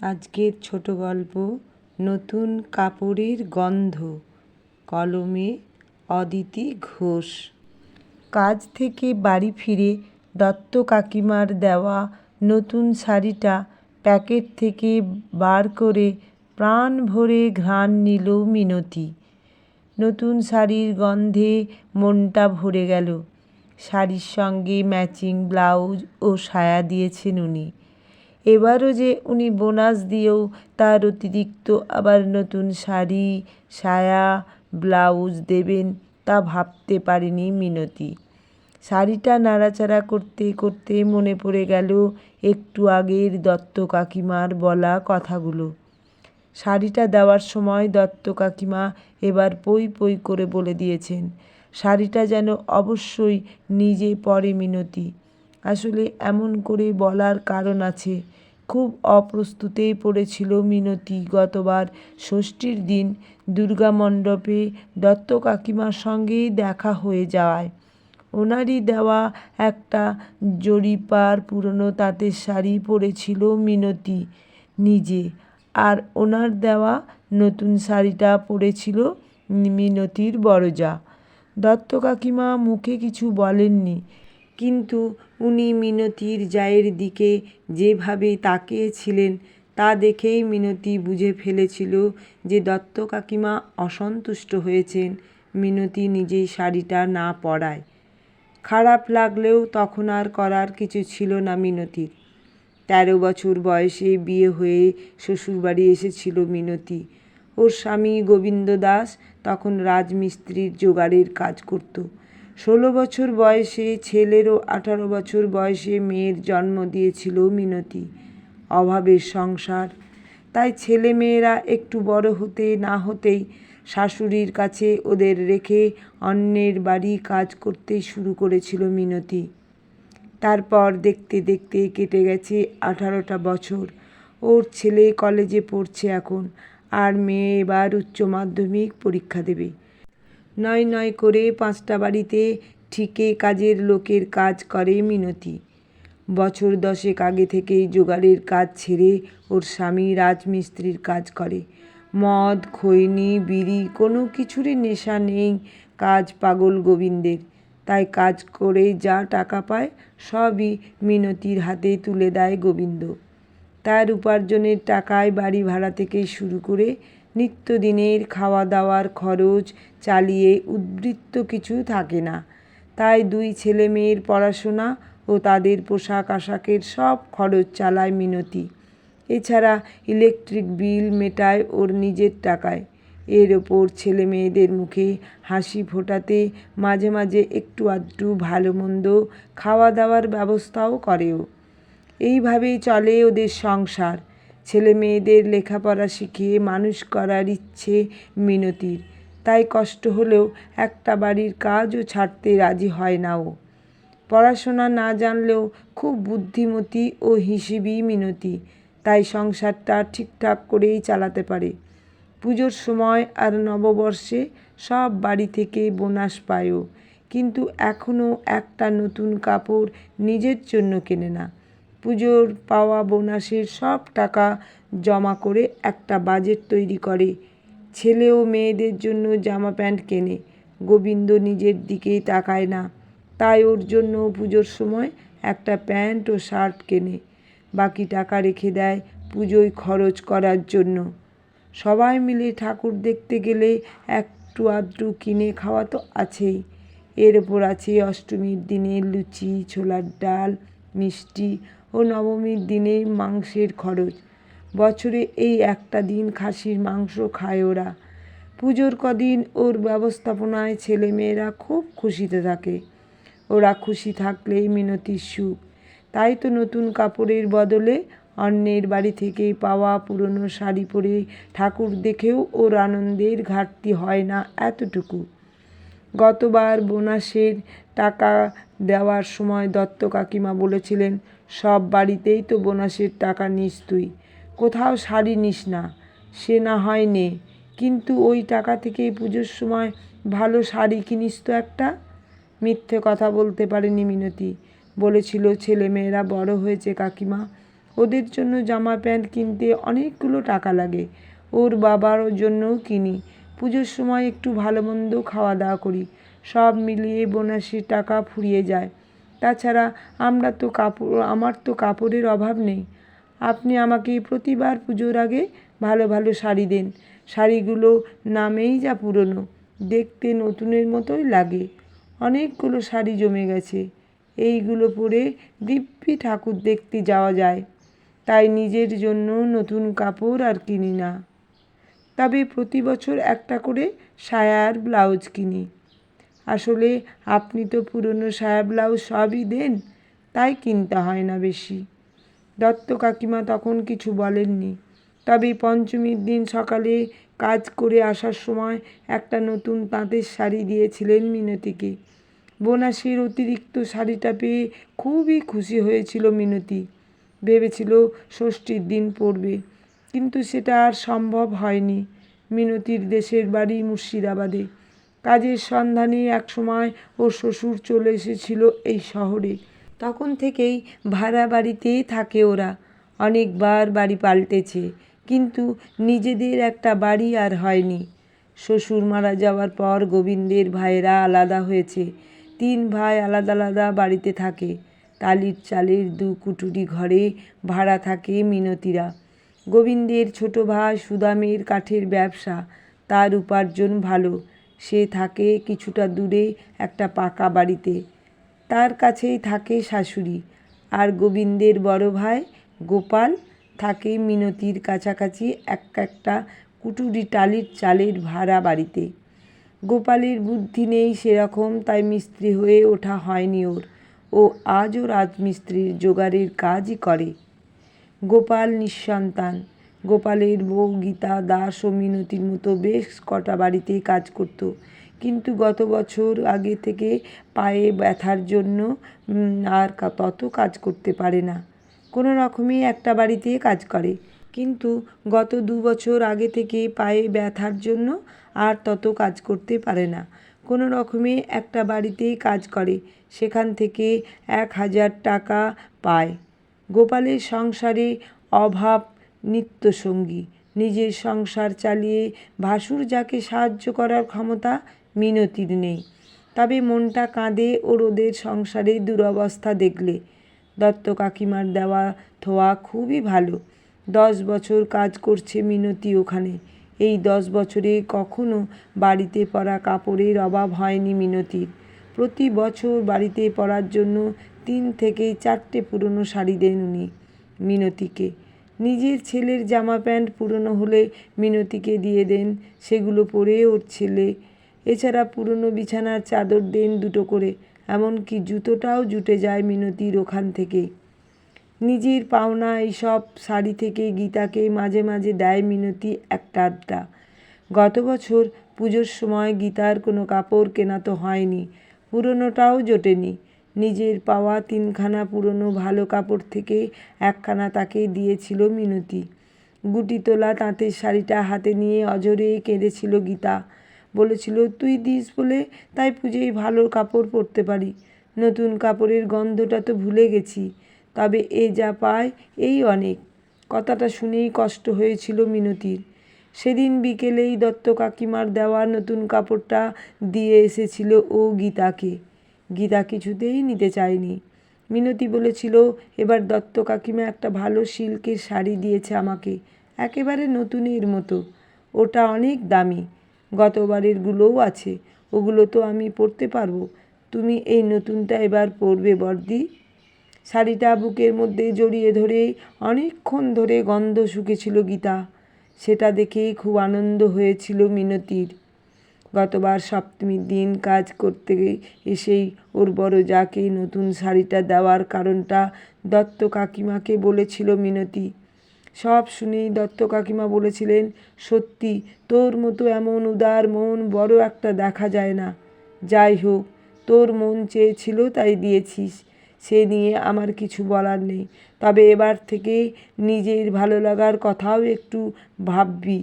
আজকের ছোট গল্প, নতুন কাপড়ের গন্ধ, কলমে অদিতি ঘোষ। কাজ থেকে বাড়ি ফিরে দত্ত কাকিমার দেওয়া নতুন শাড়িটা প্যাকেট থেকে বার করে প্রাণ ভরে ঘ্রাণ নিল মিনতি। নতুন শাড়ির গন্ধে মনটা ভরে গেল। শাড়ির সঙ্গে ম্যাচিং ব্লাউজ ও সায়া দিয়েছেন উনি। এবারও যে উনি বোনাস দিয়েও তার অতিরিক্ত আবার নতুন শাড়ি, সায়া, ব্লাউজ দেবেন তা ভাবতে পারেনি মিনতি। শাড়িটা নাড়াচাড়া করতে করতে মনে পড়ে গেল একটু আগের দত্ত কাকিমার বলা কথাগুলো। শাড়িটা দেওয়ার সময় দত্ত কাকিমা এবার পই পই করে বলে দিয়েছেন, শাড়িটা যেন অবশ্যই নিজে পরে মিনতি। আসলে এমন করে বলার কারণ আছে। খুব অপ্রস্তুতেই পড়েছিল মিনতি। গতবার ষষ্ঠীর দিন দুর্গা মণ্ডপে দত্ত কাকিমার সঙ্গেই দেখা হয়ে যাওয়ায়। ওনারই দেওয়া একটা জরিপার পুরনো তাঁতের শাড়ি পরেছিল মিনতি নিজে। আর ওনার দেওয়া নতুন শাড়িটা পরেছিল মিনতির বড়জা। দত্ত কাকিমা মুখে কিছু বলেননি। কিন্তু উনি মিনতির জায়ের দিকে যেভাবে তাকিয়েছিলেন, তা দেখেই মিনতি বুঝে ফেলেছিল যে দত্ত কাকিমা অসন্তুষ্ট হয়েছেন। মিনতি নিজেই শাড়িটা না পরায়। খারাপ লাগলেও তখন আর করার কিছু ছিল না মিনতির। তেরো বছর বয়সে বিয়ে হয়ে শ্বশুরবাড়ি এসেছিল মিনতি। ওর স্বামী গোবিন্দ দাস তখন রাজমিস্ত্রির জোগাড়ের কাজ করত। ষোলো বছর বয়সে ছেলেরও আঠারো বছর বয়সে মেয়ের জন্ম দিয়েছিল মিনতি, অভাবের সংসার। তাই ছেলে মেয়েরা একটু বড় হতে না হতেই শাশুড়ির কাছে ওদের রেখে অন্যের বাড়ি কাজ করতে শুরু করেছিল মিনতি। তারপর দেখতে দেখতে কেটে গেছে আঠারোটা বছর। ওর ছেলে কলেজে পড়ছে এখন, আর মেয়ে এবার উচ্চ মাধ্যমিক পরীক্ষা দেবে। নয় নয় করে পাঁচটা বাড়িতে ঠিকে কাজের লোকের কাজ করে মিনতি। বছর দশেক আগে থেকেই জোগাড়ের কাজ ছেড়ে ওর স্বামী রাজমিস্ত্রির কাজ করে। মদ, খৈনি, বিড়ি কোনো কিছুরই নেশা নেই কাজ পাগল গোবিন্দের। তাই কাজ করে যা টাকা পায় সবই মিনতির হাতে তুলে দেয় গোবিন্দ। তার উপার্জনের টাকায় বাড়ি ভাড়া থেকে শুরু করে নিত্যদিনের খাওয়া দাওয়ার খরচ চালিয়ে উদ্বৃত্ত কিছু থাকে না। তাই দুই ছেলে মেয়ের পড়াশোনা ও তাদের পোশাক আশাকের সব খরচ চালায় মিনতি। এছাড়া ইলেকট্রিক বিল মেটায় ওর নিজের টাকায়। এর ওপর ছেলে মেয়েদের মুখে হাসি ফোটাতে মাঝে মাঝে একটু আধটু ভালো মন্দ খাওয়া দাওয়ার ব্যবস্থাও করেও। এইভাবেই চলে ওদের সংসার। ছেলে মেয়েদের লেখাপড়া শিখিয়ে মানুষ করার ইচ্ছে মিনতির। তাই কষ্ট হলেও একটা বাড়ির কাজও ছাড়তে রাজি হয় না ও। পড়াশোনা না জানলেও খুব বুদ্ধিমতী ও হিসেবি মিনতি, তাই সংসারটা ঠিকঠাক করেই চালাতে পারে। পুজোর সময় আর নববর্ষে সব বাড়ি থেকে বোনাস পায়ও কিন্তু এখনও একটা নতুন কাপড় নিজের জন্য কেনে না। পুজোর পাওয়া বোনাসের সব টাকা জমা করে একটা বাজেট তৈরি করে। ছেলে ও মেয়েদের জন্য জামা প্যান্ট কেনে। গোবিন্দ নিজের দিকেই তাকায় না। তাই ওর জন্য পুজোর সময় একটা প্যান্ট ও শার্ট কেনে। বাকি টাকা রেখে দেয় পুজোয় খরচ করার জন্য। সবাই মিলে ঠাকুর দেখতে গেলে একটু আধটু কিনে খাওয়া তো আছেই। এর ওপর আছে অষ্টমীর দিনে লুচি, ছোলার ডাল, মিষ্টি ও নবমীর দিনে মাংসের খরচ। বছরে এই একটা দিন খাসির মাংস খায় ওরা। পুজোর কদিন ওর ব্যবস্থাপনায় ছেলেমেয়েরা খুব খুশিতে থাকে। ওরা খুশি থাকলেই মিনতির সুখ। তাই তো নতুন কাপড়ের বদলে অন্যের বাড়ি থেকে পাওয়া পুরনো শাড়ি পরে ঠাকুর দেখেও ওর আনন্দের ঘাটতি হয় না এতটুকু। গতবার বোনাসের টাকা দেওয়ার সময় দত্ত কাকিমা বলেছিলেন সব বাড়িতেই তো বোনাসের টাকা নিস তুই। কোথাও শাড়ি নিস না, সে না হয় নে। কিন্তু ওই টাকা থেকেই পুজোর সময় ভালো শাড়ি কিনিস তো একটা? মিথ্যে কথা বলতে পারেনি মিনতি। বলেছিল ছেলেমেয়েরা বড় হয়েছে কাকিমা। ওদের জন্য জামা প্যান্ট কিনতে অনেকগুলো টাকা লাগে। ওর বাবার জন্যও কিনি। পুজোর সময় একটু ভালো মন্দ খাওয়া দাওয়া করি। সব মিলিয়ে বোনাসের টাকা ফুরিয়ে যায়। তাছাড়া আমরা তো কাপড়, আমার তো কাপড়ের অভাব নেই। আপনি আমাকে প্রতিবার পুজোর আগে ভালো ভালো শাড়ি দেন। শাড়িগুলো নামেই যা পুরনো, দেখতে নতুনের মতোই লাগে। অনেকগুলো শাড়ি জমে গেছে। এইগুলো পরে দিব্যি ঠাকুর দেখতে যাওয়া যায়। তাই নিজের জন্য নতুন কাপড় আর কিনি না। তবে প্রতি বছর একটা করে সায়ার ব্লাউজ কিনি। আসলে আপনি তো পুরনো সায়া ব্লাউজ সবই দেন, তাই কিনতে হয় না বেশি। দত্ত কাকিমা তখন কিছু বলেননি। তবে পঞ্চমীর দিন সকালে কাজ করে আসার সময় একটা নতুন তাঁতের শাড়ি দিয়েছিলেন মিনতিকে। বোনাসের অতিরিক্ত শাড়িটা পেয়ে খুবই খুশি হয়েছিল মিনতি। ভেবেছিল ষষ্ঠীর দিন পরবে কিন্তু সেটা আর সম্ভব হয়নি। মিনতির দেশের বাড়ি মুর্শিদাবাদে। কাজের সন্ধানে একসময় ওর শ্বশুর চলে এসেছিল এই শহরে। তখন থেকেই ভাড়া বাড়িতেই থাকে ওরা। অনেকবার বাড়ি পাল্টেছে, কিন্তু নিজেদের একটা বাড়ি আর হয়নি। শ্বশুর মারা যাওয়ার পর গোবিন্দের ভাইয়েরা আলাদা হয়েছে। তিন ভাই আলাদা আলাদা বাড়িতে থাকে। টালির চালের দু কুটুরি ঘরে ভাড়া থাকে মিনতিরা। গোবিন্দের ছোট ভাই সুদামের কাঠের ব্যবসা, তার উপার্জন ভালো। সে থাকে কিছুটা দূরে একটা পাকা বাড়িতে। তার কাছেই থাকে শাশুড়ি। আর গোবিন্দের বড় ভাই গোপাল থাকে মিনতির কাছাকাছি এক একটা কুটুরি টালির চালের ভাড়া বাড়িতে। গোপালের বুদ্ধি নেই সেরকম, তাই মিস্ত্রি হয়ে ওঠা হয়নি ওর। ও আজও রাজমিস্ত্রির জোগাড়ের কাজই করে। গোপাল নিঃসন্তান। গোপালের বউ গীতা, দাস ও মিনতির মতো বেশ কটা বাড়িতে কাজ করত। কিন্তু গত বছর আগে থেকে পায়ে ব্যথার জন্য আর তত কাজ করতে পারে না। কোনো রকমই একটা বাড়িতে কাজ করে। কিন্তু গত দু বছর আগে থেকে পায়ে ব্যথার জন্য আর তত কাজ করতে পারে না। কোনো রকমে একটা বাড়িতেই কাজ করে, সেখান থেকে এক হাজার টাকা পায়। গোপালের সংসারে অভাব নিত্যসঙ্গী। নিজের সংসার চালিয়ে ভাসুর যাকে সাহায্য করার ক্ষমতা মিনতির নেই। তবে মনটা কাঁদে ওর ওদের সংসারে দুরবস্থা দেখলে। দত্ত কাকিমার দেওয়া থোয়া খুবই ভালো। দশ বছর কাজ করছে মিনতি ওখানে। এই দশ বছরে কখনো বাড়িতে পরা কাপড়ের অভাব হয়নি মিনতির। প্রতি বছর বাড়িতে পরার জন্য তিন থেকে চারটে পুরনো শাড়ি দেন উনি মিনতিকে। নিজের ছেলের জামা প্যান্ট পুরনো হলে মিনতিকে দিয়ে দেন, সেগুলো পরে ওর ছেলে। এছাড়া পুরনো বিছানার চাদর দেন দুটো করে, এমনকি জুতোটাও জুটে যায় মিনতির ওখান থেকে। নিজের পাওনা এইসব শাড়ি থেকে গীতাকে মাঝে মাঝে দেয় মিনতি একটা আধটা গত বছর পুজোর সময় গীতার কোনো কাপড় কেনা তো হয়নি, পুরনোটাও জোটেনি। নিজের পাওয়া তিনখানা পুরনো ভালো কাপড় থেকে একখানা তাকে দিয়েছিল মিনতি। গুটি তোলা তাঁতের শাড়িটা হাতে নিয়ে অজরে কেঁদেছিল গীতা। বলেছিল, তুই দিস বলে তাই পুজোয় ভালো কাপড় পরতে পারি। নতুন কাপড়ের গন্ধটা তো ভুলে গেছি, তবে এ যা পায় এই অনেক কথাটা শুনেই কষ্ট হয়েছিল মিনতির। সেদিন বিকেলেই দত্ত কাকিমার দেওয়া নতুন কাপড়টা দিয়ে এসেছিল ও গীতাকে। গীতা কিছুতেই নিতে চায়নি। মিনতি বলেছিল, এবার দত্ত কাকিমা একটা ভালো সিল্কের শাড়ি দিয়েছে আমাকে, একেবারে নতুনের মতো। ওটা অনেক দামি গতবারেরগুলোও আছে, ওগুলো তো আমি পরতে পারব। তুমি এই নতুনটা এবার পরবে বর্দি। শাড়িটা বুকের মধ্যে জড়িয়ে ধরে অনেকক্ষণ ধরে গন্ধ শুকেছিল গীতা। সেটা দেখেই খুব আনন্দ হয়েছিল মিনতির। গতবার সপ্তমীর দিন কাজ করতে এসেই ওর বড় যাকে নতুন শাড়িটা দেওয়ার কারণটা দত্ত কাকিমাকে বলেছিল মিনতি। সব শুনেই দত্ত কাকিমা বলেছিলেন, সত্যি, তোর মতো এমন উদার মন বড় একটা দেখা যায় না। যাই হোক, তোর মন চেয়েছিল তাই দিয়েছিস, সে নিয়ে আমার কিছু বলার নেই। তবে এবার থেকে নিজের ভালো লাগার কথাও একটু ভাববি।